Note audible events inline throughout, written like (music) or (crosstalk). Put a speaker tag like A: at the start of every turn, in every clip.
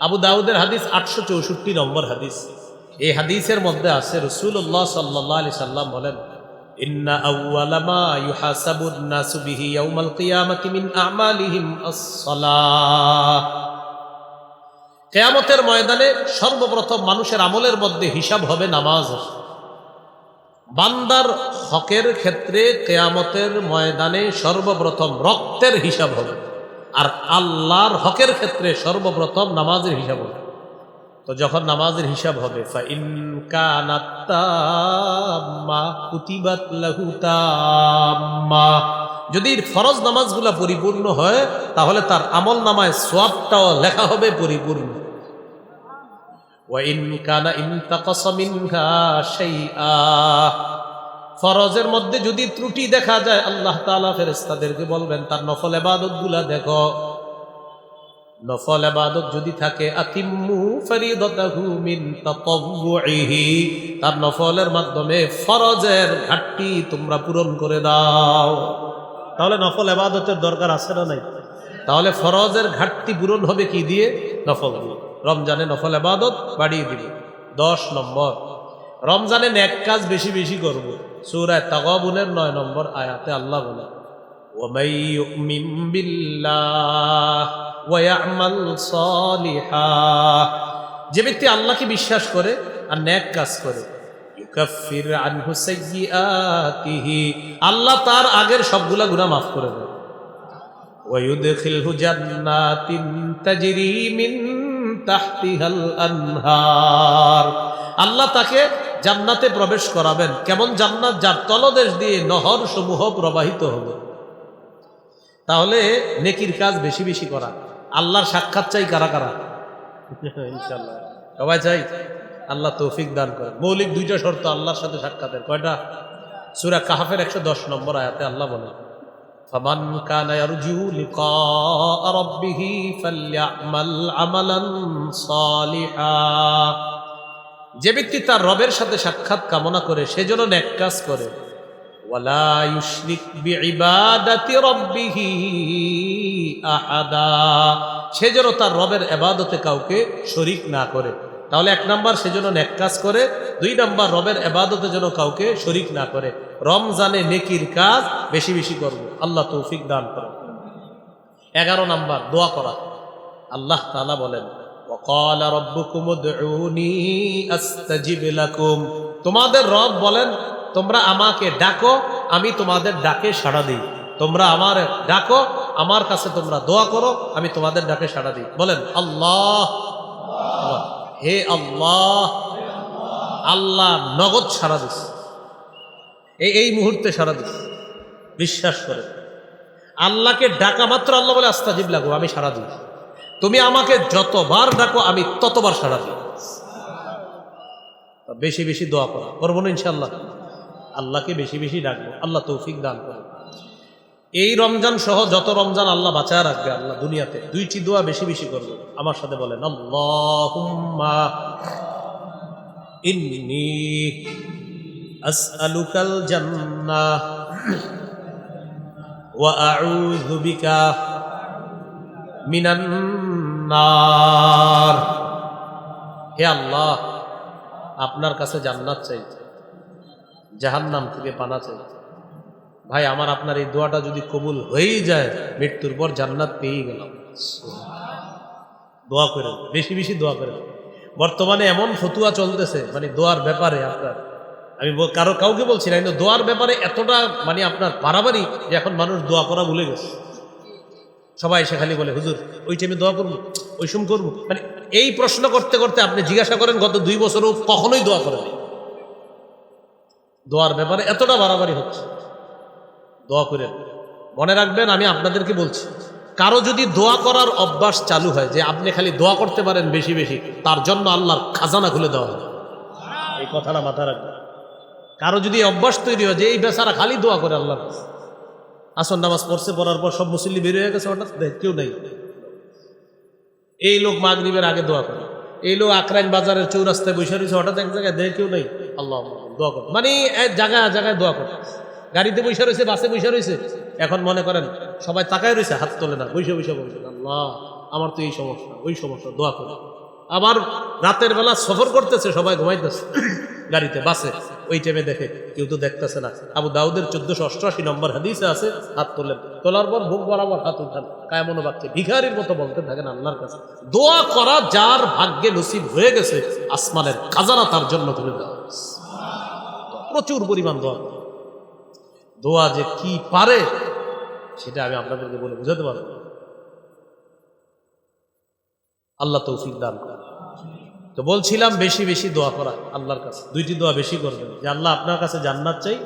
A: আবু দাউদের হাদিস আটশো চৌষট্টি নম্বর হাদিস। এই হাদিসের মধ্যে আছে রসুল্লাহ সাল্লাহ আলি সাল্লাম বলেন কেয়ামতের ময়দানে সর্বপ্রথম মানুষের আমলের মধ্যে হিসাব হবে নামাজ। বান্দার হকের ক্ষেত্রে কেয়ামতের ময়দানে সর্বপ্রথম রক্তের হিসাব হবে। আর আল্লাহর হকের ক্ষেত্রে সর্বপ্রথম নামাজের হিসাব হবে। তো যখন নামাজের হিসাব হবে যদি ফরজ নামাজগুলা পরিপূর্ণ হয়, তাহলে তার আমল নামায় সোয়াবটাও লেখা হবে পরিপূর্ণ। ওয়াইন কানা ইনতাকাস মিনহা শাইআ। ফরজের মধ্যে যদি ত্রুটি দেখা যায় আল্লাহ তাআলা ফেরেশতাদেরকে বলবেন তার নফল এবাদতগুলা দেখো। নফল ইবাদত যদি থাকে ফরিদাতাহু মিন তার নফলের মাধ্যমে ফরজের ঘাটতি তোমরা পূরণ করে দাও। তাহলে নফল ইবাদতের দরকার আছে না নাই? তাহলে ফরজের ঘাটতি পূরণ হবে কি দিয়ে? নফল দিয়ে রমজানে নফল ইবাদত বাড়িয়ে দিবে। দশ নম্বর রমজানে নেক কাজ বেশি বেশি করব। সূরায় তাগাবুনের নয় নম্বর আয়াতে আল্লাহ বলে ومن يؤمن بالله ويعمل صالحا যে ব্যক্তি আল্লাহকে বিশ্বাস করে আর ন্যাক কাজ করে ইউকাফির আনহু সাইয়্যাতিহি আল্লাহ তার আগের সবগুলা গুনাহ মাফ করে দেয় ويدخله جنات تجري من تحتها الأنهار আল্লাহ তাকে জান্নাতে প্রবেশ করাবেন কেমন জান্নাত যার তলদেশ দিয়ে নহর সমূহ প্রবাহিত হবে তাহলে নেকির কাজ বেশি বেশি করা আল্লাহর সাক্ষাৎ চাই কারা কারা ইনশাল্লাহ সবাই চাই আল্লাহ তৌফিক দান করে মৌলিক দুইটা শর্ত আল্লাহর সাথে সাক্ষাতের কয়টা সুরা কাহাফের একশো দশ নম্বর আয়াতে আল্লাহ বলে فمن كان يرجو لقاء ربه فليعمل عملا صالحا যে ব্যক্তি তার রবের সাথে সাক্ষাৎ কামনা করে সে সেজন্য নেক কাজ করে। আহাদা। সেজন্য তার রবের এবাদতে কাউকে শরিক না করে। তাহলে এক নাম্বার সেজন্য নেক কাজ করে। দুই নাম্বার, রবের এবাদতে যেন কাউকে শরিক না করে। রমজানে নেকির কাজ বেশি বেশি করব। আল্লাহ তৌফিক দান করে এগারো নাম্বার, দোয়া করা। আল্লাহ তালা বলেন وقال ربكم ادعوني استجب لكم তোমাদের রব বলেন তোমরা আমাকে ডাকো আমি তোমাদের ডাকে সাড়া দিই তোমরা আমার ডাকো আমার কাছে তোমরা দোয়া করো আমি তোমাদের ডাকে সাড়া দিই বলেন আল্লাহ হে আল্লাহ আল্লাহ নগদ সাড়া দিস এই এই মুহূর্তে সাড়া দিস বিশ্বাস করে আল্লাহকে ডাকা মাত্র আল্লাহ বলে আস্তাজিব লাগো আমি সাড়া দিই তুমি আমাকে যতবার ডাকো, আমি ততবার সাড়া দিই বেশি বেশি দোয়া করা। করব না ইনশাল্লাহ আল্লাহকে বেশি বেশি ডাকবো। আল্লাহ তৌফিক দান করে এই রমজান সহ যত রমজান আল্লাহ বাঁচায় রাখবে, আল্লাহ দুনিয়াতে দুইটি দোয়া বেশি বেশি করব। আমার সাথে বলেন, আল্লাহুম্মা ইন্নি মিনান নার। হে আল্লাহ, আপনার কাছে জান্নাত চাই, জাহান্নাম থেকে পানা চাই। ভাই, আমার আপনার এই দোয়াটা যদি কবুল হয়েই যায়, মৃত্যুর পর জান্নাত পেয়েই গেলাম। দোয়া করে বেশি বেশি দোয়া করে বর্তমানে এমন ফতুয়া চলতেছে মানে দোয়ার ব্যাপারে আপনার, আমি কারও কাউকে বলছি না, কিন্তু দোয়ার ব্যাপারে এতটা মানে আপনার পারাবারি যে এখন মানুষ দোয়া করা ভুলে গেছে। সবাই এসে খালি বলে, হুজুর, ওই টাইমে দোয়া করব, ওই সময় করব? মানে এই প্রশ্ন করতে করতে আপনি জিজ্ঞাসা করেন, গত দুই বছরও কখনোই দোয়া করেন দোয়ার ব্যাপারে এতটা বাড়াবাড়ি হচ্ছে। দোয়া করেন। মনে রাখবেন, আমি আপনাদেরকে বলছি, কারও যদি দোয়া করার অভ্যাস চালু হয়, যে আপনি খালি দোয়া করতে পারেন বেশি বেশি, তার জন্য আল্লাহর খাজানা খুলে দেওয়া হবে। এই কথাটা মাথা রাখবেন। কারও যদি অভ্যাস তৈরি হয়, যে এই বেচারা খালি দোয়া করে আল্লাহর কাছে আসন নামাজ পড়ছে, পড়ার পর সব মুসল্লি বের হয়ে গেছে হঠাৎ। কেউ নেই। এই লোক মাগরিবের আগে দোয়া করে। এই লোক আকরাইন বাজারের চৌরাস্তায় বসে রয়েছে, হঠাৎ এক জায়গায় দেখ, কেউ নেই। আল্লাহ দোয়া করে। মানে জায়গায় জায়গায় দোয়া করে। গাড়িতে বসে রয়েছে, বাসে বসে রয়েছে। এখন মনে করেন, সবাই তাকায় রয়েছে, হাত তোলে না। বসে বসে বলছে আল্লাহ, আমার তো এই সমস্যা, ওই সমস্যা, দোয়া করে। আবার রাতের বেলা সফর করতেছে, সবাই ঘুমাইতেছে। গাড়িতে, বাসে। ওই টাইমে দেখে কেউ তো দেখতেছে না। আবু দাউদের চোদ্দশো অষ্টআশি নম্বর হাদিসে আছে, হাত তোলেন তোলার পর বুক বরাবর হাত উঠান। কায়মনো বাক্যে ভিখারির মতো বলতে থাকেন আল্লাহর কাছে। দোয়া করা যার ভাগ্যে নসিব হয়ে গেছে, আসমানের খাজানা তার জন্য তুলে দেওয়া প্রচুর পরিমাণ দোয়া। দোয়া যে কি পারে, সেটা আমি আপনাদেরকে বলে বুঝাতে পারব। আল্লাহ তৌফিক দান করে তো বলছিলাম বেশি বেশি দোয়া করা আল্লাহর কাছে দুইটি দোয়া বেশি করবেন যে আল্লাহ আপনার কাছে জান্নাত চাই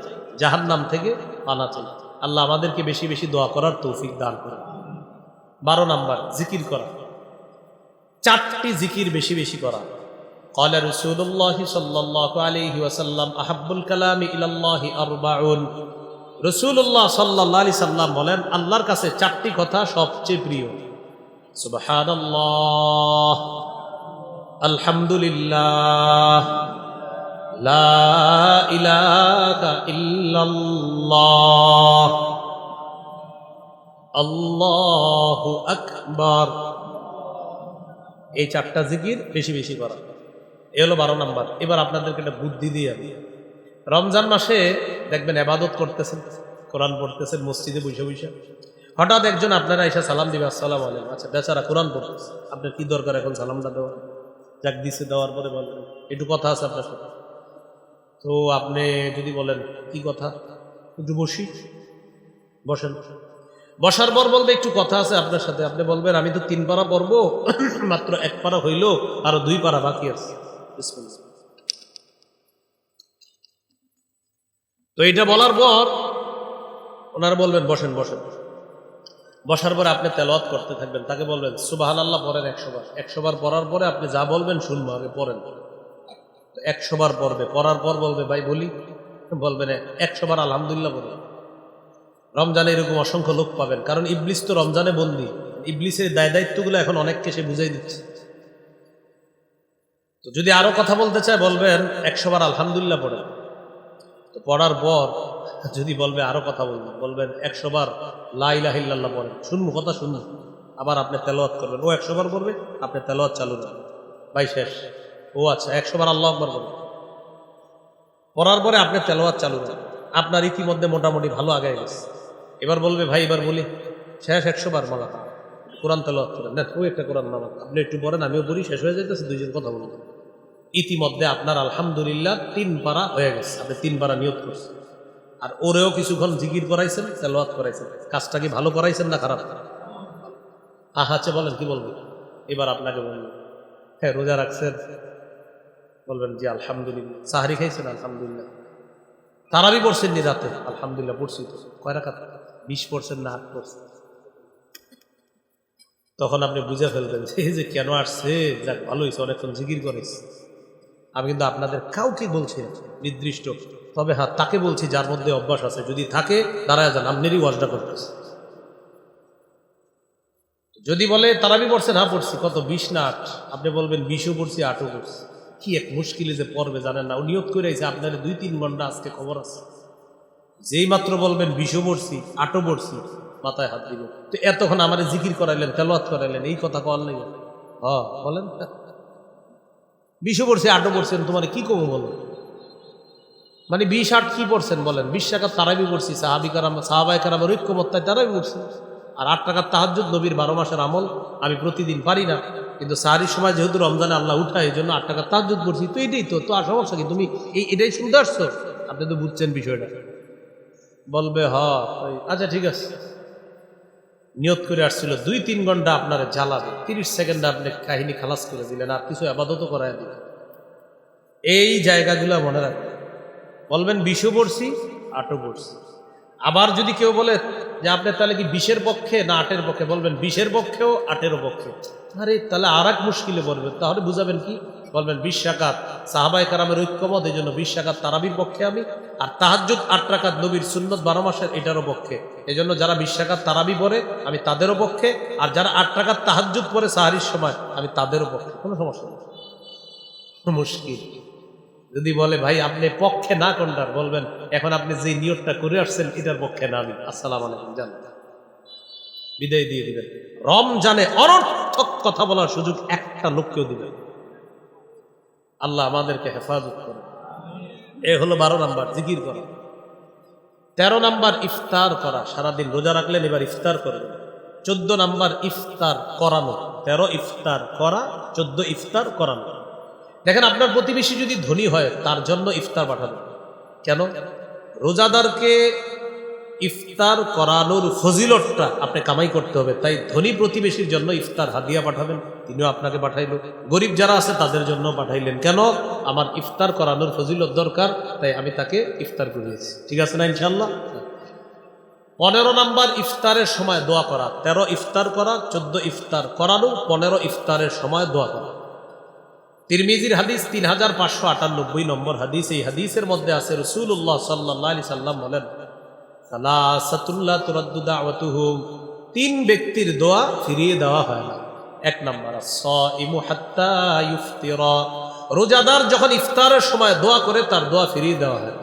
A: জাহান্নাম থেকে পানা চাই আল্লাহ আমাদেরকে বেশি বেশি দোয়া করার তৌফিক দান করে বারো নাম্বার জিকির করা চারটি জিকির বেশি বেশি করা قال رسول الله صلى الله عليه وسلم أحب الكلام إلى الله أربع রসুল্লাহ সাল্লাহ আলি সাল্লাম বলেন আল্লাহর কাছে চারটি কথা সবচেয়ে প্রিয় সুবহানাল্লাহ আলহামদুলিল্লাহ। লা ইলাহা ইল্লাল্লাহ। আল্লাহু আকবার। এই চারটা জিকির বেশি বেশি করা। এ হলো বারো নাম্বার। এবার আপনাদেরকে একটা বুদ্ধি দিয়ে আমি। রমজান মাসে দেখবেন এবাদত করতেছেন, কোরআন পড়তেছেন, মসজিদে বসে বসে। হঠাৎ একজন আপনারা এসে সালাম দিবে, আসসালাম আলাইকুম। আচ্ছা বেচারা কোরআন পড়তেছে। আপনার কি দরকার এখন সালামটা দেওয়া যাক, দিছে, দেওয়ার পরে বলবেন একটু কথা আছে আপনার সাথে। তো আপনি যদি বলেন, কি কথা? একটু বসি। বসেন। বসার পর বলবে একটু কথা আছে আপনার সাথে। আপনি বলবেন, আমি তো তিন পারা পড়ব, (coughs) মাত্র এক পারা হইল, আরও দুই পারা বাকি আছে। তো এটা বলার পর ওনারা বলবেন বসেন বসেন বসেন। বসার পরে আপনি তেলাওয়াত করতে থাকবেন। তাকে বলবেন সুবাহান আল্লাহ পড়েন একশো বার। একশো বার পড়ার পরে আপনি যা বলবেন শুনব, আগে পড়েন একশো বার পড়বে। পড়ার পর বলবে, ভাই, বলি। বলবেন, একশো বার আলহামদুলিল্লাহ বলবে রমজানে এরকম অসংখ্য লোক পাবেন। কারণ ইবলিস তো রমজানে বন্দি। ইবলিসের দায় দায়িত্বগুলো এখন অনেককে সে বুঝাই দিচ্ছে। তো যদি আরও কথা বলতে চায়, বলবেন, একশো বার আলহামদুলিল্লাহ পড়েন। তো পড়ার পর যদি বলবে, আরও কথা বলবেন বলবেন, একশো বার লাইলাহিল্লাহ পড়েন শুনব, কথা শুনুন আবার আপনি তেলাওয়াত করবেন। ও একশো বার করবে আপনি তেলাওয়াত চালু রাখবেন ভাই, শেষ। ও আচ্ছা একশো বার আল্লাহ আকবার করবেন পড়ার পরে আপনি তেলাওয়াত চালু রাখবেন আপনার ইতিমধ্যে মোটামুটি ভালো আগে গেছে। এবার বলবে, ভাই, এবার বলি। শেষ একশো বার মালা কোরআন তেলাওয়াত করেন। না ওই একটা কোরআন মালা আপনি একটু পড়েন, আমিও বলি শেষ হয়ে যাইতেছে, দুইজন কথা বলবেন ইতিমধ্যে আপনার আলহামদুলিল্লাহ তিন পারা হয়ে গেছে। আপনি তিন পারা নিয়োগ করছেন। আর ওরেও কিছুক্ষণ জিকির করাইছেন তেলোয়াত করাইছেন। কাজটা কি ভালো করাইছেন না খারাপ? আহাচ্ছে বলেন, কি বলবেন এবার আপনাকে বলবেন হ্যাঁ রোজা রাখছেন? বলবেন, জি, আলহামদুলিল্লাহ। সাহারি খাইছেন? আলহামদুলিল্লাহ। তারাবি পড়ছেন নি রাতে? আলহামদুলিল্লাহ, পড়ছি তো। কয় রাখাত বিশ পড়ছেন না আট পড়ছেন? তখন আপনি বুঝে ফেলবেন যে যে কেন আসছে? যাক, ভালো হয়েছে অনেকক্ষণ জিকির করেছে। আমি কিন্তু আপনাদের কাউকে বলছি নির্দিষ্ট। তবে হ্যাঁ তাকে বলছি যার মধ্যে অভ্যাস আছে, যদি থাকে, দাঁড়ায় যান, আপনারই ওয়াজটা করতেছে যদি বলে, তারাবি পড়ছেন হ্যাঁ পড়ছি, কত, বিশ না আট? আপনি বলবেন, বিশও পড়ছি, আটও পড়ছি। কি এক মুশকিলে যে পড়বে, জানেন না? নিয়োগ করে আপনার দুই, তিন ঘণ্টা আজকে খবর আছে। যেই মাত্র বলবেন, বিশও পড়ছি, আটও পড়ছি, মাথায় হাত দিবেন। তো এতক্ষণ আমার জিকির করাইলেন তেলোয়াত করাইলেন, এই কথা কল নেই হ বলেন। বিশও পড়ছি, আটও পড়ছেন তোমার কি কমো বলো? মানে বিশ আট কি পড়ছেন বলেন? বিশ টাকার তারাবি পড়ছি, সাহাবি কারাম সাহাবাই কারামের ঐক্যমত্তায় তারাবি পড়ছি। আর আট টাকার তাহাজুদ নবীর বারো মাসের আমল আমি প্রতিদিন পারি না। কিন্তু সাহারির সময় যেহেতু রমজানে আল্লাহ উঠায়, এই জন্য আট টাকার তাহাজুদ পড়ছি। তো এটাই তো তো আর সমস্যা কি? তুমি এই, এটাই শুনতে আসছো? আপনি তো বুঝছেন বিষয়টা। বলবে, হ আচ্ছা ঠিক আছে। নিয়ত করে আসছিল, দুই তিন ঘণ্টা আপনার জ্বালাবে। তিরিশ সেকেন্ডে আপনি কাহিনী খালাস করে দিলেন, আর কিছু আবাদতও করায় দিলেন। এই জায়গাগুলো মনে রাখবেন। বলবেন বিশও পড়ছি, আটও পড়ছি। আবার যদি কেউ বলে যে আপনি তাহলে কি বিশের পক্ষে না আটের পক্ষে, বলবেন বিশের পক্ষেও আটেরও পক্ষে। আরে, তাহলে আর এক মুশকিলে পড়বে তাহলে বুঝাবেন কি? বলবেন বিশ শাকাত সাহাবাই কারামের ঐক্যমত, এই জন্য বিশ শাকাত তারাবির পক্ষে আমি, আর তাহাজ্জুদ আট রাকাত নবীর সুন্নত বারো মাসের এটারও পক্ষে। এই জন্য যারা বিশ শাকাত তারাবি পড়ে, আমি তাদেরও পক্ষে, আর যারা আট রাকাত তাহাজ্জুদ পরে সাহারির সময়, আমি তাদেরও পক্ষে। কোনো সমস্যা নেই। মুশকিল। যদি বলে, ভাই, আপনি পক্ষে না কোনটার? বলবেন, এখন আপনি যে নিয়তটা করে আসছেন, এটার পক্ষে না আমি। আসসালাম আলাইকুম, জান। বিদায় দিয়ে দিবেন। রমজানে অনর্থক কথা বলার সুযোগ একটা লোককেও দিবেন আল্লাহ আমাদেরকে হেফাজত করে এ হলো বারো নাম্বার, জিকির করা। তেরো নাম্বার, ইফতার করা। সারাদিন রোজা রাখলেন, এবার ইফতার করবেন চোদ্দ নাম্বার, ইফতার করানো। তেরো ইফতার করা, চোদ্দ ইফতার করানো। দেখেন, আপনার প্রতিবেশী যদি ধনী হয়, তার জন্য ইফতার পাঠাবেন কেন? রোজাদারকে ইফতার করানোর ফজিলতটা আপনি কামাই করতে হবে। তাই ধনী প্রতিবেশীর জন্য ইফতার হাদিয়া পাঠাবেন, তিনিও আপনাকে পাঠাইল। গরিব যারা আছে, তাদের জন্য পাঠাইলেন। কেন? আমার ইফতার করানোর ফজিলত দরকার, তাই আমি তাকে ইফতার করিয়েছি। ঠিক আছে না ইনশাল্লাহ পনেরো নাম্বার ইফতারের সময় দোয়া করা। তেরো ইফতার করা, চোদ্দ ইফতার করানো, পনেরো ইফতারের সময় দোয়া করা। তিরমিজির হাদিস তিন হাজার পাঁচশো আটানব্বই নম্বর হাদিস। এই হাদিসের মধ্যে আছে রসুল্লাহ সাল্লাহ আলি সাল্লাম বলেন দাওয়াতুহুম তিন ব্যক্তির দোয়া ফিরিয়ে দেওয়া হয় না। এক নম্বর রোজাদার যখন ইফতারের সময় দোয়া করে, তার দোয়া ফিরিয়ে দেওয়া হয়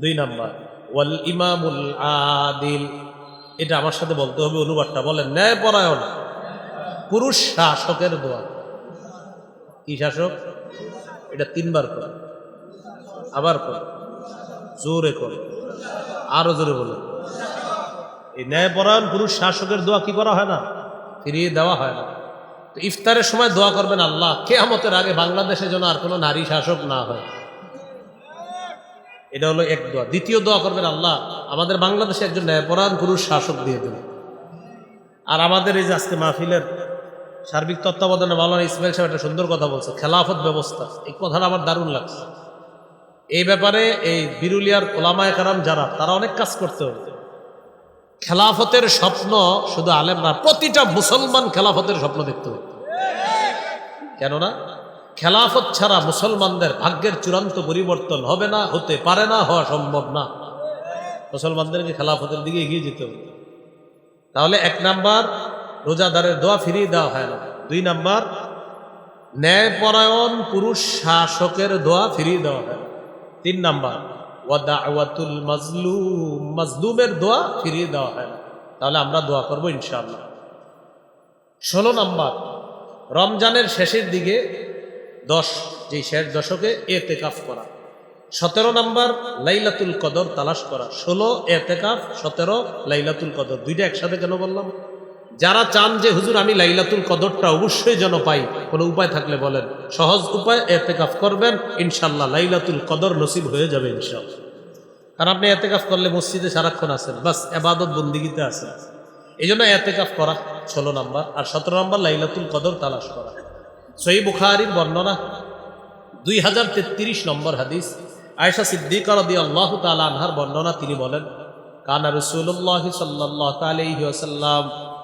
A: দুই নাম্বার ওয়াল ইমামুল আদিল। এটা আমার সাথে বলতে হবে, অনুবাদটা বলেন ন্যায় পরায়ণ পুরুষ শাসকের দোয়া। কি শাসক? এটা তিনবার করে আবার করে জোরে করে আরও জোরে বলে। এই ন্যায়পরায়ণ পুরুষ শাসকের দোয়া কি করা হয় না? ফিরিয়ে দেওয়া হয় না। তো ইফতারের সময় দোয়া করবেন আল্লাহ। কেয়ামতের আগে বাংলাদেশে যেন আর কোনো নারী শাসক না হয়। এটা হলো এক দোয়া। দ্বিতীয় দোয়া করবেন আল্লাহ আমাদের বাংলাদেশে একজন ন্যায়পরায়ণ পুরুষ শাসক দিয়ে দেবে আর আমাদের এই যে আজকে মাহফিলের সার্বিক তত্ত্বাবধানে মাওলানা ইসমাইল সাহেব একটা সুন্দর কথা বলছে, খেলাফত ব্যবস্থা। এই কথাটা আমার দারুণ লাগছে। এই ব্যাপারে এই বিরুলিয়ার ওলামায় কারাম যারা, তারা অনেক কাজ করতে হবে। খেলাফতের স্বপ্ন শুধু আলেম না প্রতিটা মুসলমান খেলাফতের স্বপ্ন দেখতে হবে। কেননা, খেলাফত ছাড়া মুসলমানদের ভাগ্যের চূড়ান্ত পরিবর্তন হবে না, হতে পারে না, হওয়া সম্ভব না। মুসলমানদেরকে খেলাফতের দিকে এগিয়ে যেতে হবে। তাহলে এক নাম্বার রোজাদারের দোয়া ফিরিয়ে দেওয়া হয় না। দুই নাম্বার, ন্যায়পরায়ণ পুরুষ শাসকের দোয়া ফিরিয়ে দেওয়া হয়। তিন নাম্বার ওয়াদাওয়াতুল মাজলুম, মাজলুমের দোয়া ফিরিয়ে দেওয়া হয়। তাহলে আমরা দোয়া করব ইনশাআল্লাহ। ষোলো নাম্বার, রমজানের শেষের দিকে দশ যে শেষ দশকে এতেকাফ করা। সতেরো নাম্বার, লাইলাতুল কদর তালাশ করা। ষোলো এতেকাফ, সতেরো লাইলাতুল কদর। দুইটা একসাথে কেন বললাম? যারা চান যে, হুজুর, আমি লাইলাতুল কদরটা অবশ্যই যেন পাই। কোনো উপায় থাকলে বলেন। সহজ উপায়, এতেকাফ করবেন ইনশাল্লাহ লাইলাতুল কদর নসিব হয়ে যাবে ইনশাল্লাহ কারণ আপনি এতেকাফ করলে মসজিদে সারাক্ষণ আছেন, বাস এবাদত বন্দিগিতে আছেন। এই জন্য এতেকাফ করা ষোলো নাম্বার, আর সতেরো নাম্বার, লাইলাতুল কদর তালাশ করা। সই বুখারির বর্ণনা দুই হাজার তেত্রিশ নম্বর হাদিস আয়সা সিদ্দিক রদি আল্লাহ তালা আনহার বর্ণনা, তিনি বলেন, কানা রসুল্লাহ সাল্লাহ আলাইহি ওয়াসাল্লাম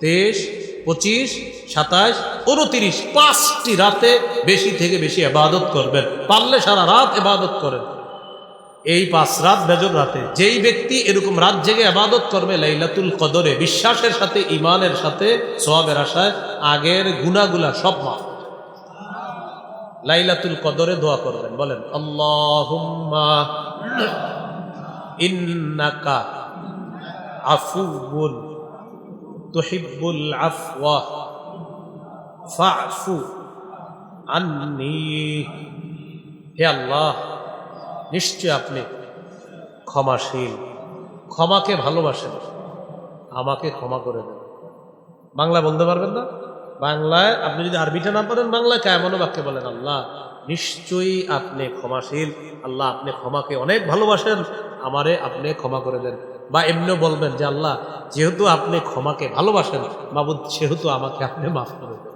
A: তেইশ, পঁচিশ সাতাশ উনতিরিশ, পাঁচটি রাতে বেশি থেকে বেশি এবাদত করবেন। পারলে সারা রাত এবাদত করেন। এই পাঁচ রাত বেজর রাতে যেই ব্যক্তি এরকম রাত জেগে আবাদত করবে, লাইলাতুল কদরে, বিশ্বাসের সাথে ইমানের সাথে সোয়াবের আশায়, আগের গুনাগুলা সব মাফ। লাইলাতুল কদরে দোয়া করবেন, বলেন, আল্লাহুম্মা ইন্নাকা আফুউন তুহিব্বুল আফওয়া ফাফু আন্নি। হে আল্লাহ, নিশ্চয় আপনি ক্ষমাশীল, ক্ষমাকে ভালোবাসেন, আমাকে ক্ষমা করে দেন। বাংলা বলতে পারবেন না? বাংলায়, আপনি যদি আরবিটা না পারেন বাংলায় কেমন বাক্যে বলেন, আল্লাহ, নিশ্চয়ই আপনি ক্ষমাশীল, আল্লাহ আপনি ক্ষমাকে অনেক ভালোবাসেন, আমারে আপনি ক্ষমা করে দেন। বা এমনিও বলবেন যে, আল্লাহ, যেহেতু আপনি ক্ষমাকে ভালোবাসেন বাবুদ সেহেতু আমাকে আপনি মাফ করে দেন।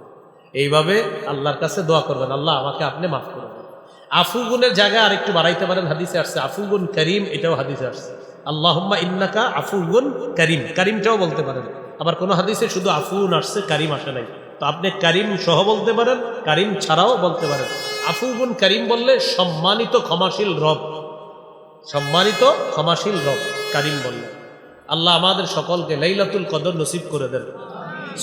A: এইভাবে আল্লাহর কাছে দোয়া করবেন, আল্লাহ, আমাকে আপনি মাফ করে দেন। আফুগুনের জায়গায় আরেকটু বাড়াইতে পারেন, হাদিসে আসছে আফুগুন করিম, এটাও হাদিসে আসছে। আল্লাহম্মা ইন্নাকা আফুগুন করিম, করিমটাও বলতে পারেন। আবার কোনো হাদিসে শুধু আফুন আসছে, কারিম আসে নাই। তো আপনি কারিম সহ বলতে পারেন, কারিম ছাড়াও বলতে পারেন। আফুগুন করিম বললে সম্মানিত ক্ষমাশীল রব, সম্মানিত ক্ষমাশীল রব। কারিম বললে, আল্লাহ আমাদের সকলকে লাইলাতুল কদর নসিব করে দেন।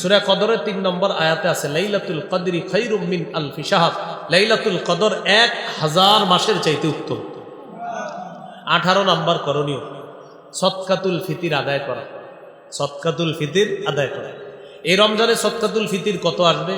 A: সুরা কদরের তিন নম্বর আয়াতে আছে, লাইলাতুল কদরি খৈরুম মিন আলফি সাহাব লাইলাতুল কদর এক হাজার মাসের চাইতে উত্তম। আঠারো নম্বর করণীয় সৎকাতুল ফিতির আদায় করা। সৎকাতুল ফিতির আদায় করা। এই রমজানে সৎকাতুল ফিতির কত আসবে?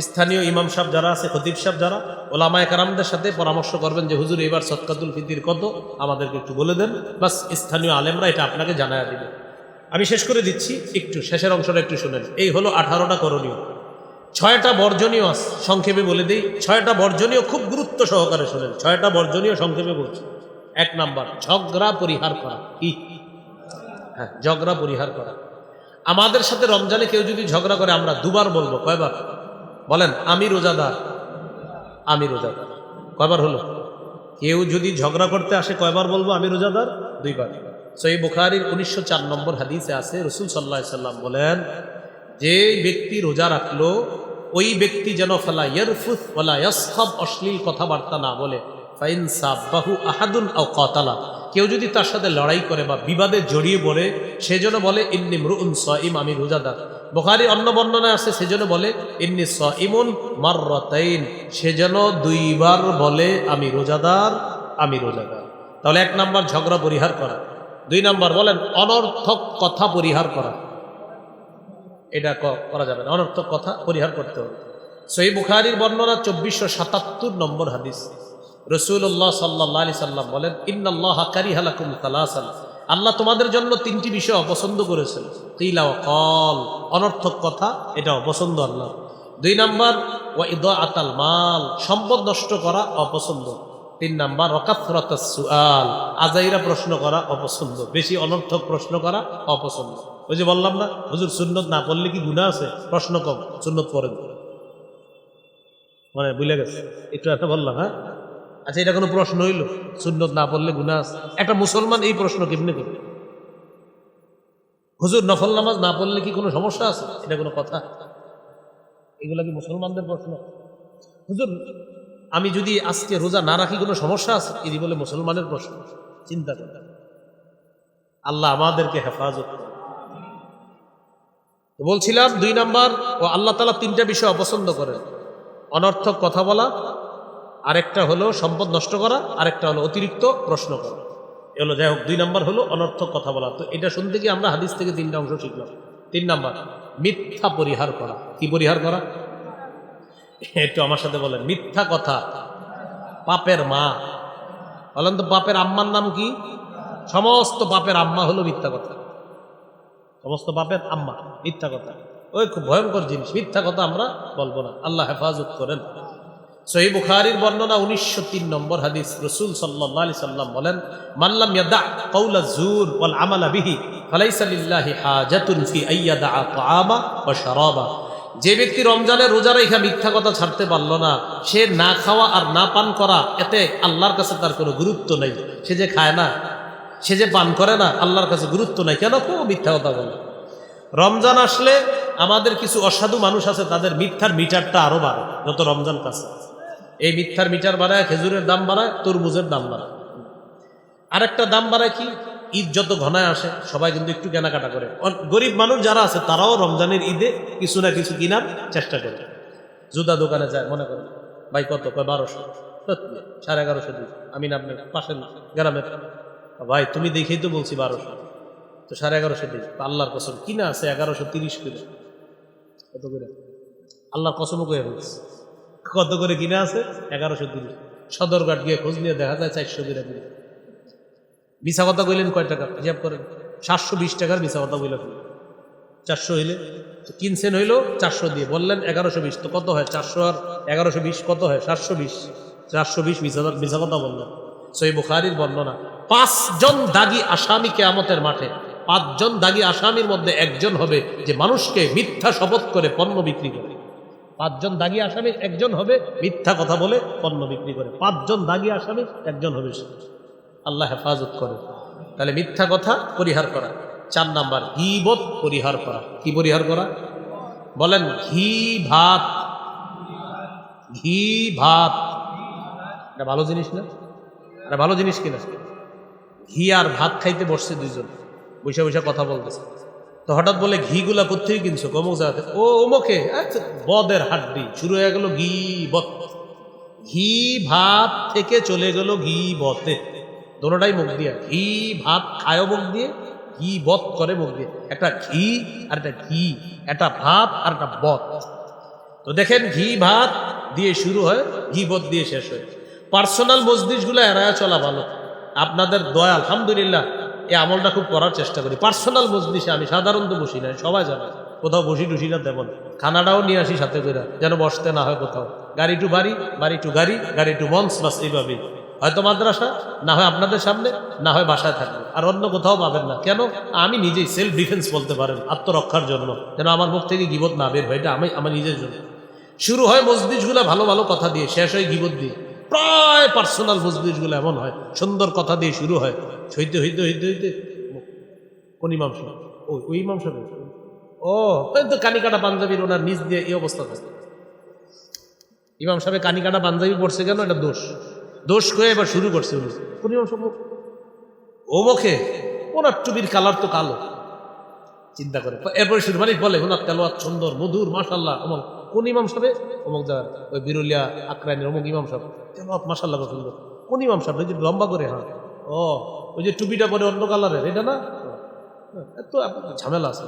A: স্থানীয় ইমাম সাহেব যারা আছে, খতিব সাহেব যারা, ওলামায় কারামদের সাথে পরামর্শ করবেন যে, হুজুর, এবার সৎকাতুল ফিতির কত? আমাদেরকে একটু বলে দেন। বাস, স্থানীয় আলেমরা এটা আপনাকে জানায় দিবে। আমি শেষ করে দিচ্ছি। একটু শেষের অংশটা একটু শুনেন। এই হলো আঠারোটা করণীয়। ছয়টা বর্জনীয় সংক্ষেপে বলে দিই। ছয়টা বর্জনীয় খুব গুরুত্ব সহকারে শোনেন। ছয়টা বর্জনীয় সংক্ষেপে বলছি। এক নাম্বার, ঝগড়া পরিহার করা। কি? হ্যাঁ ঝগড়া পরিহার করা। আমাদের সাথে রমজানে কেউ যদি ঝগড়া করে, আমরা দুবার বলব। কয়বার? বলেন, আমি রোজাদার। আমি রোজাদার। কয়বার হলো? কেউ যদি ঝগড়া করতে আসে, কয়বার বলব আমি রোজাদার? দুইবার। সই বুখারির উনিশশো চার নম্বর হাদিসে আছে, রসুল সাল্লাহ সাল্লাম বলেন যে ব্যক্তি রোজা রাখল, ওই ব্যক্তি যেন ফালা ইয়ারফুস ফলা ইয়াসখাব অশ্লীল কথাবার্তা না বলে। ফাইন আহাদুন আও কতালা। কেউ যদি তার সাথে লড়াই করে বা বিবাদে জড়িয়ে পড়ে সেজন্য বলে, ইন্নি মরুন সাইম আমি রোজাদার। বুখারী অন্য বর্ণনায় আছে সেজন্য বলে, ইন্নি সাইমুন মাররাতাইন। সেজন্য দুইবার বলে, আমি রোজাদার আমি রোজাদার। তাহলে এক নাম্বার ঝগড়া পরিহার করা। দুই নাম্বার বলেন, অনর্থক কথা পরিহার করা। এটা করা যাবে না। অনর্থক কথা পরিহার করতে হবে। সই বুখারির বর্ণনা চব্বিশশো সাতাত্তর নম্বর হাদিস। রসুল্লাহ সাল্লাহ আলি সাল্লাম বলেন, ইন্নাল্লাহ কারিহালাকুম তালাসাল আল্লাহ তোমাদের জন্য তিনটি বিষয় অপছন্দ করেছেন। তিলা কল, অনর্থক কথা এটা অপছন্দ আল্লাহ দুই নাম্বার ও ইদ আতাল মাল, সম্পদ নষ্ট করা অপছন্দ। তিন নাম্বার রকাফরত সুআল, আজাইরা প্রশ্ন করা অপছন্দ। বেশি অনর্থক প্রশ্ন করা অপছন্দ। ওই যে বললাম না, হুজুর সুন্নত না পড়লে কি গুণা আছে? প্রশ্ন কম, সুন্নত পড়েন। মানে বুঝলে গেছে? একটু একটা বললাম হ্যাঁ? আচ্ছা এটা কোনো প্রশ্ন হইল? সুন্নত না পড়লে আছে। একটা মুসলমান এই প্রশ্ন কেমনে করবে? হুজুর, নফল নামাজ না পড়লে কি কোনো সমস্যা আছে? এটা কোনো কথা? এগুলা কি মুসলমানদের প্রশ্ন? হুজুর, আমি যদি আজকে রোজা না রাখি কোনো সমস্যা আছে? এটি বলে মুসলমানের প্রশ্ন। চিন্তা করেন। আল্লাহ আমাদেরকে হেফাজত। বলছিলাম দুই নাম্বার, ও আল্লাহ তালা তিনটা বিষয় অপছন্দ করেন। অনর্থক কথা বলা আরেকটা হলো সম্পদ নষ্ট করা, আরেকটা হলো অতিরিক্ত প্রশ্ন করা। এ হলো যাই হোক, দুই নম্বর হলো অনর্থক কথা বলা। তো এটা শুনতে গিয়ে আমরা হাদিস থেকে তিনটা অংশ শিখলাম। তিন নাম্বার, মিথ্যা পরিহার করা। কি পরিহার করা? একটু আমার সাথে বলেন। মিথ্যা কথা। পাপের মা। বলেন তো, পাপের আম্মার নাম কি? সমস্ত পাপের আম্মা হলো মিথ্যা কথা। সমস্ত পাপের আম্মা, মিথ্যা কথা। ওই খুব ভয়ঙ্কর জিনিস। মিথ্যা কথা আমরা বলব না। আল্লাহ হেফাজত করেন। সহি বুখারির বর্ণনা উনিশশো তিন নম্বর হাদিস। রসুল সাল্লাহ আলি সাল্লাম বলেন মাল্লাম ইয়াদা কৌলা জুর ওয়াল আমালা বিহি, ফালাইসা লিল্লাহি হাজাতুন ফি আইয়াদা যে ব্যক্তি রমজানে রোজা রেখা মিথ্যা কথা ছাড়তে পারল না, সে না খাওয়া আর না পান করা, এতে আল্লাহর কাছে তার কোনো গুরুত্ব নেই। সে যে খায় না, সে যে পান করে না, আল্লাহর কাছে গুরুত্ব নাই। কেন কেউ মিথ্যা কথা বলে? রমজান আসলে আমাদের কিছু অসাধু মানুষ আছে, তাদের মিথ্যার মিটারটা আরও বাড়ে, যত রমজান কাছে। এই মিথ্যার মিটার বাড়ায়, খেজুরের দাম বাড়ায়, তরমুজের দাম বাড়ায়। আরেকটা দাম বাড়ায় কি? ঈদ যত ঘনায় আসে, সবাই কিন্তু একটু কেনাকাটা করে। গরিব মানুষ যারা আছে, তারাও রমজানের ঈদে কিছু না কিছু কিনার চেষ্টা করে। জুদা দোকানে যায়, মনে করে, ভাই, কত? কয়, বারোশো? সাড়ে এগারোশো দিই আমি না আপনার পাশের গ্রামের। ভাই, তুমি দেখেই তো বলছি বারোশো। তো সাড়ে এগারোশো দিই আল্লাহর কসম, কিনা আছে এগারোশো তিরিশ করে কত করে? আল্লাহর কসমও করে বলছি। কত করে কিনে আছে? এগারোশো তিরিশ। সদরঘাট গিয়ে খোঁজ নিয়ে দেখা যায় চারশো দিলে মিশা কথা কইলেন কয় টাকা? হিসাব করেন। সাতশো বিশ টাকার মিশা কথা বইলে চারশো হইলে? কিনছেন হইল চারশো দিয়ে। বললেন এগারোশো বিশ। তো কত হয়? চারশো আর এগারোশো বিশ কত হয়? সাতশো বিশ। চারশো বিশ মিশা কথা বললেন সই বুখারির বর্ণনা। পাঁচজন দাগি আসামি কেয়ামতের মাঠে। পাঁচজন দাগি আসামির মধ্যে একজন হবে যে মানুষকে মিথ্যা শপথ করে পণ্য বিক্রি করে। পাঁচজন দাগি আসামি একজন হবে মিথ্যা কথা বলে পণ্য বিক্রি করে। পাঁচজন দাগি আসামি একজন হবে আল্লাহ হেফাজত করে। তাহলে মিথ্যা কথা পরিহার করা। চার নাম্বার, গিবত পরিহার করা। কি পরিহার করা? বলেন, ঘি, ভাত। ঘি, ভাত। এটা ভালো জিনিস না? এটা ভালো জিনিস কিনা? ঘি আর ভাত খাইতে বসছে দুইজন। বসে বসে কথা বলতেছে। তো হঠাৎ বলে ঘিগুলা কোথেকে কিনছো? কমক জায়গাতে ও, ওমকে। আচ্ছা বদের হাড্ডি। শুরু হয়ে গেল ঘি, বত। ঘি ভাত থেকে চলে গেল ঘি, বতে। দোনোটাই মুখ দিয়ে। ঘি ভাত খায়ও মুখ দিয়ে, ঘি বত করে মুখ দিয়ে। একটা ঘি আর একটা ঘি, একটা ভাত আর একটা বত। তো দেখেন, ঘি ভাত দিয়ে শুরু হয়, ঘি বত দিয়ে শেষ হয়। পার্সোনাল মসজিদগুলো এড়ায় চলা ভালো। আপনাদের দয়া, আলহামদুলিল্লাহ। এই আমলটা খুব করার চেষ্টা করি। পার্সোনাল মসজিদে আমি সাধারণত বসি না, সবাই জানে। কোথাও বসি টুসি না তেমন। খানাটাও নিয়ে আসি সাথে করে, যেন বসতে না হয় কোথাও। গাড়ি টু বাড়ি বাড়ি টু গাড়ি গাড়ি টু মঞ্চ, বাস এইভাবেই হয়তো মাদ্রাসা, না হয় আপনাদের সামনে, না হয় বাসায় থাকবে। আর অন্য কোথাও পাবেন না। কেন? আমি নিজেই সেলফ ডিফেন্স বলতে পারেন, আত্মরক্ষার জন্য। যেন আমার মুখ থেকে গিবত না বের হয়, এটা আমি, আমার নিজের জন্য। শুরু হয় মসজিদগুলো ভালো ভালো কথা দিয়ে, শেষ হয় গিবত দিয়ে। প্রায় পার্সোনাল মসজিদগুলো এমন হয়, সুন্দর কথা দিয়ে শুরু হয়, হইতে হইতে হইতে হইতে, কোন ইমাম সাহেব? ও ওই ইমাম ও, তাই তো কানিকাটা পাঞ্জাবির ওনার নিচ দিয়ে এই অবস্থা থাকে ইমাম সাহেব কানিকাটা পাঞ্জাবি পড়ছে কেন? এটা দোষ। দোষ করে এবার শুরু করছে উনি। কোন ইমাম সাহেব? ও মুখে? ওনার টুপির কালার তো কালো। চিন্তা করে। এরপরে শুরু মানে বলে, ওনার তেলোয়াত সুন্দর, মধুর মাসাল্লাহ অমক কোন ইমাম সাহেব? অমুক জায়গার ওই বিরুলিয়া আকরাইনের অমুক ইমাম সাহেব। তেলোয়াত মাসাল্লাহ সুন্দর কোন ইমাম সাহেব? ওই যে লম্বা করে হ্যাঁ ও, ওই যে টুপিটা পরে অন্য কালারের, এটা না? এত আপনার ঝামেলা আছে।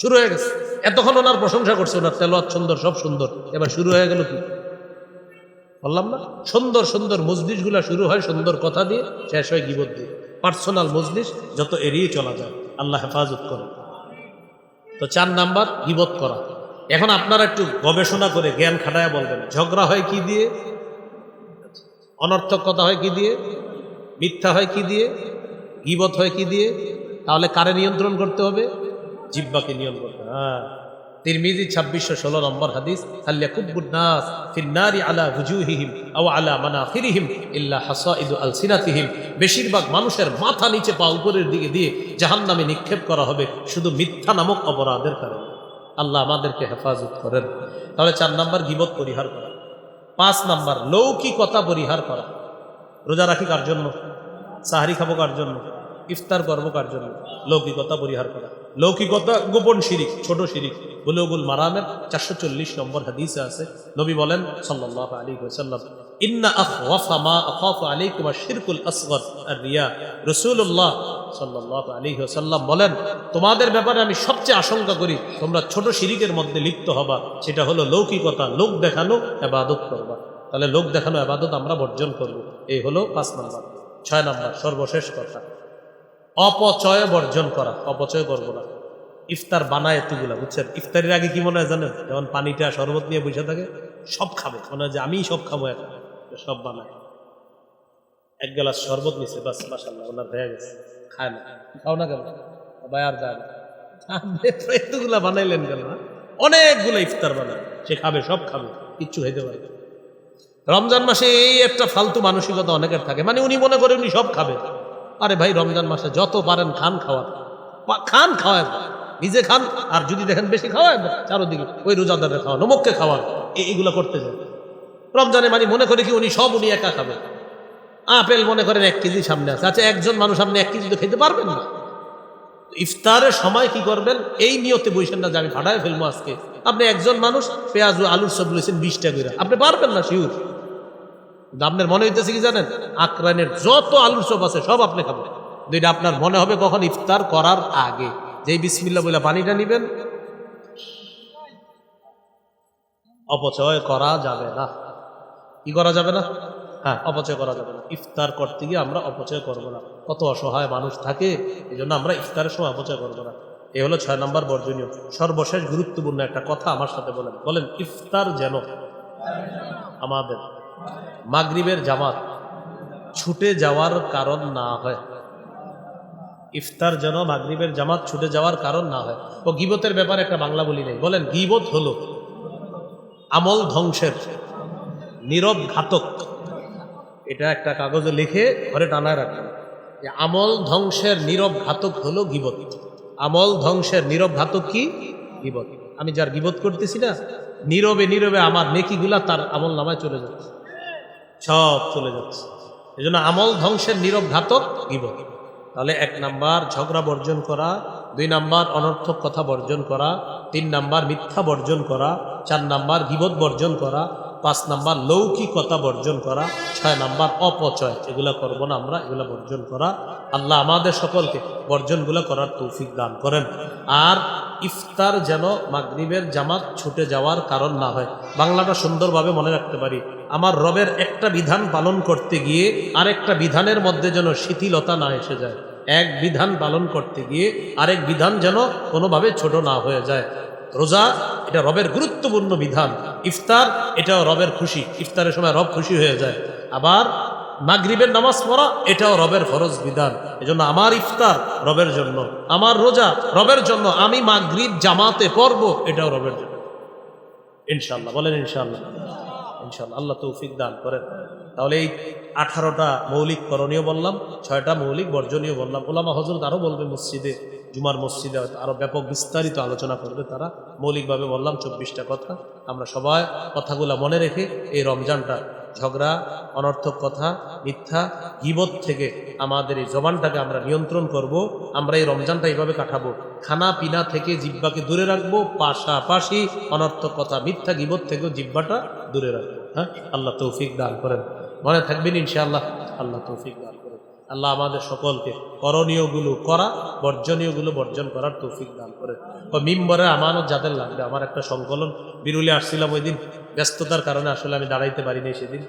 A: শুরু হয়ে গেছে। এতক্ষণ ওনার প্রশংসা করছে, ওনার তেলোয়াত সুন্দর, সব সুন্দর। এবার শুরু হয়ে গেল কি? বললাম না? সুন্দর সুন্দর মসজিদগুলা শুরু হয় সুন্দর কথা দিয়ে, শেষ হয় গিবত দিয়ে। পার্সোনাল মসজিদ যত এড়িয়ে চলা যায়, আল্লাহ হেফাজত করে। তো চার নাম্বার, গিবত করা। এখন আপনারা একটু গবেষণা করে জ্ঞান খাটায় বলবেন। ঝগড়া হয় কি দিয়ে? অনর্থক কথা হয় কি দিয়ে? মিথ্যা হয় কি দিয়ে? গিবত হয় কি দিয়ে? তাহলে কারে নিয়ন্ত্রণ করতে হবে? জিব্বাকে নিয়ন্ত্রণ করতে। হ্যাঁ। তিরমিজি ছাব্বিশশো ষোলো নম্বর হাদিস হাল্লিয়া কুব্বুন্নাস ফিন্নারি আলা হুজুহিহিম আও আলা মানাখিরিহিম ইল্লা হাসাইদু আলসিনাতিহিম। বেশিরভাগ মানুষের মাথা নিচে পা উপরের দিকে দিয়ে জাহান্নামে নিক্ষেপ করা হবে শুধু মিথ্যা নামক অপরাধের কারণে। আল্লাহ আমাদেরকে হেফাজত করেন। তাহলে চার নাম্বার গিবত পরিহার করা। পাঁচ নাম্বার লৌকিকতা পরিহার করা। রোজা রাখি কার জন্য? সাহারি খাব কার জন্য? ইফতার করব কার জন্য? লৌকিকতা পরিহার করা। লৌকিকতা গোপন শিরিক, ছোট শিরিক। বুলুগুল মারামের চারশো চল্লিশ নম্বর হাদিসে আছে। নবী বলেন সাল্লাহ আলী ওসাল্লাম বলেন, তোমাদের ব্যাপারে আমি সবচেয়ে আশঙ্কা করি, তোমরা ছোট শিরিকের মধ্যে লিপ্ত হবা। সেটা হলো লৌকিকতা, লোক দেখানো ইবাদত করবা। তাহলে লোক দেখানো ইবাদত আমরা বর্জন করব। এই হলো পাঁচ নাম্বার। ছয় নাম্বার, সর্বশেষ কথা। অপচয় বর্জন করা, অপচয় করব না। ইফতার বানায় এতগুলা, বুঝছেন? ইফতারের আগে কি মনে হয় জানেন? যেমন পানিটা শরবত নিয়ে বসে থাকে, সব খাবে। মনে হয় যে আমিই সব খাব এখন। সব বানায়। এক গ্লাস শরবত নিছে, বাস মাসাল্লাহ ওনার হয়ে গেছে। খায় না। খাও না কেন? ভাই আর যায় এতগুলা বানাইলেন কেন হ্যাঁ? অনেকগুলো ইফতার বানায়। সে খাবে, সব খাবে, কিচ্ছু হইতে পারে রমজান মাসে এই একটা ফালতু মানসিকতা অনেকের থাকে। মানে উনি মনে করে উনি সব খাবে। আরে ভাই, রমজান মাসে যত পারেন খান খাওয়া। খান খাওয়ায় নিজে খান, আর যদি দেখেন বেশি খাওয়ায় চারোদিকে ওই রোজাদারের খাওয়া নমককে খাওয়ান। এইগুলো করতে যায়। রমজানে মানে মনে করে কি উনি সব উনি একা খাবে? আপেল মনে করেন এক কেজি সামনে আছে। আচ্ছা একজন মানুষ আপনি এক কেজি তো খেতে পারবেন না। ইফতারের সময় কি করবেন? এই নিয়তে বইছেন না যে আমি ফাটায় ফেলব আজকে। আপনি একজন মানুষ, পেঁয়াজ আলুর সব লইছেন বিশটা করে। আপনি পারবেন না শিউর আপনার মনে হইতেছে কি জানেন? আক্রানের যত আলুর চপ আছে, সব আপনি খাবেন। দুইটা আপনার মনে হবে কখন? ইফতার করার আগে। যেই বিসমিল্লা বলে পানিটা নিবেন, অপচয় করা যাবে না। কি করা যাবে না? হ্যাঁ। অপচয় করা যাবে না। ইফতার করতে গিয়ে আমরা অপচয় করব না। কত অসহায় মানুষ থাকে এই জন্য আমরা ইফতারের সময় অপচয় করব না। এ হলো ছয় নম্বর বর্জনীয়। সর্বশেষ গুরুত্বপূর্ণ একটা কথা আমার সাথে বলেন। বলেন ইফতার যেন আমাদের মাগরিবের জামাত ছুটে যাওয়ার কারণ না হয়। ইফতার যেন মাগরিবের জামাত ছুটে যাওয়ার কারণ না হয়। ও গিবতের ব্যাপারে একটা বাংলা বলি নেই। বলেন গিবত হলো আমল ধ্বংসের নীরব ঘাতক এটা একটা কাগজে লিখে ঘরে টানায় রাখবেন যে আমল ধ্বংসের নীরব ঘাতক হলো গিবত। আমল ধ্বংসের নীরব ঘাতক কি? গিবত। আমি যার গিবত করতেছি না, নীরবে নীরবে আমার নেকিগুলা তার আমল নামায় চলে যাচ্ছে। সব চলে যাচ্ছে। এই জন্য আমল ধ্বংসের নীরব ঘাতক গিবত। তাহলে এক নাম্বার ঝগড়া বর্জন করা, দুই নাম্বার অনর্থক কথা বর্জন করা, তিন নাম্বার মিথ্যা বর্জন করা, চার নাম্বার গিবত বর্জন করা পাঁচ নাম্বার লৌকিকতা বর্জন করা, ছয় নাম্বার অপচয়, এগুলা করব না আমরা, এগুলো বর্জন করা। আল্লাহ আমাদের সকলকে বর্জনগুলো করার তৌফিক দান করেন। আর ইফতার যেন মাগরিবের জামাত ছুটে যাওয়ার কারণ না হয়। বাংলাটা সুন্দরভাবে মনে রাখতে পারি। আমার রবের একটা বিধান পালন করতে গিয়ে আরেকটা বিধানের মধ্যে যেন শিথিলতা না এসে যায়। এক বিধান পালন করতে গিয়ে আরেক বিধান যেন কোনোভাবে ছোট না হয়ে যায়। রোজা, এটা রবের গুরুত্বপূর্ণ বিধান। ইফতার, এটাও রবের খুশি। ইফতারের সময় রব খুশি হয়ে যায়। আবার মাগরিবের নামাজ পড়া, এটাও রবের ফরজ বিধান। এজন্য আমার ইফতার রবের জন্য। আমার রোজা রবের জন্য। আমি মাগরিব জামাতে পড়ব, এটাও রবের জন্য। ইনশাল্লাহ বলেন ইনশাল্লাহ ইনশাল্লাহ আল্লাহ তৌফিক দান করেন। তাহলে এই আঠারোটা মৌলিক করণীয় বললাম, ছয়টা মৌলিক বর্জনীয় বললাম। ওলামা হজরত আরও বলবে মসজিদে, জুমার মসজিদে আরও ব্যাপক বিস্তারিত আলোচনা করবে তারা। মৌলিকভাবে বললাম চব্বিশটা কথা। আমরা সবাই কথাগুলো মনে রেখে এই রমজানটা ঝগড়া, অনর্থক কথা, মিথ্যা, গিবত থেকে আমাদের এই জবানটাকে আমরা নিয়ন্ত্রণ করব। আমরা এই রমজানটা এইভাবে কাটাবো। খানা পিনা থেকে জিব্বাকে দূরে রাখব, পাশাপাশি অনর্থক কথা, মিথ্যা, গিবত থেকেও জিব্বাটা দূরে রাখব হ্যাঁ? আল্লাহ তৌফিক দান করেন। মনে থাকবেন ইনশাআল্লাহ। আল্লাহ তৌফিক দান করেন। আল্লাহ আমাদের সকলকে করণীয়গুলো করা, বর্জনীয়গুলো বর্জন করার তৌফিক দান করেন। ও মিম্বরে আমানত যাদের লাগবে, আমার একটা সংকলন, বিরুলে আসছিলাম ওই দিন। ব্যস্ততার কারণে আসলে আমি দাঁড়াইতে পারিনি সেদিন।